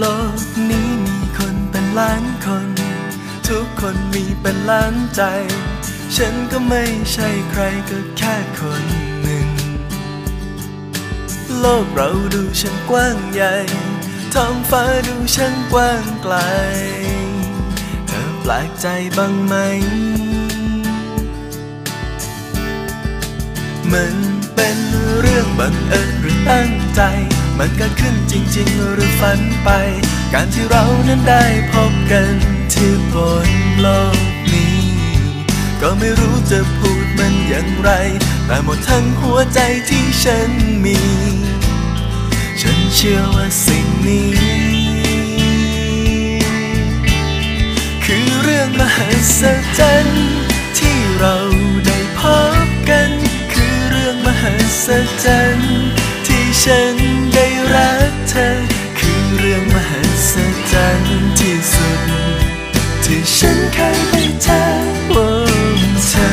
โลกนี้มีคนเป็นล้านคน ทุกคนมีเป็นล้านใจ ฉันก็ไม่ใช่ใครก็แค่คนหนึ่ง โลกเราดูช่างกว้างใหญ่ท้องฟ้าดูช่างกว้างไกล เธอแปลกใจบ้างไหม มันเป็นเรื่องบังเอิญหรือตั้งใจ มันเกิดขึ้นจริง ๆ หรือฝันไป การที่เรานั้นได้พบกันที่บนโลกนี้ ก็ไม่รู้จะพูดมันอย่างไร แต่หมดทั้งหัวใจที่ฉันมี ฉันเชื่อว่าสิ่งนี้ คือเรื่องมหัศจรรย์ อ คือเรื่องมหัศจรรย์ที่สุด ที่ฉันเคยได้เจอเธอ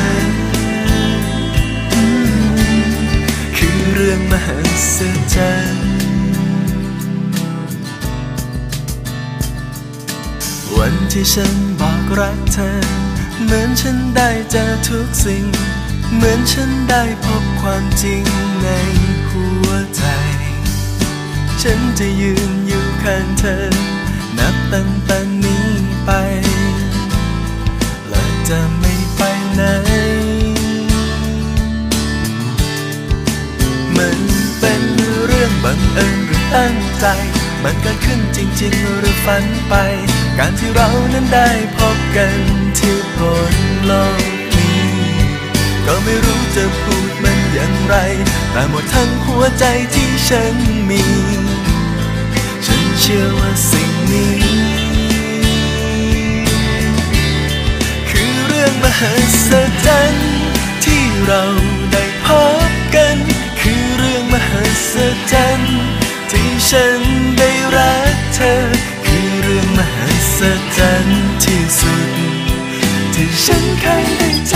คือเรื่องมหัศจรรย์วันที่ฉันบอกรักเธอ เหมือนฉันได้เจอทุกสิ่ง เหมือนฉันได้พบความจริงใน ฉันจะยืนอยู่ข้างเธอ นับตั้งแต่นี้ไป และจะไม่ไปไหน มันเป็นเรื่องบังเอิญหรือตั้งใจ มันเกิดขึ้นจริงๆหรือฝันไป การที่เรานั้นได้พบกันที่บนโลกนี้ ก็ไม่รู้จะพูดมันอย่างไร แต่หมดทั้งหัวใจที่ฉันมี ศจรรย์ที่เราได้พบกัน คือเรื่องมหัศจรรย์ที่ฉันได้รักเธอ คือเรื่องมหัศจรรย์ที่สุด ที่ฉันเคยได้เจอ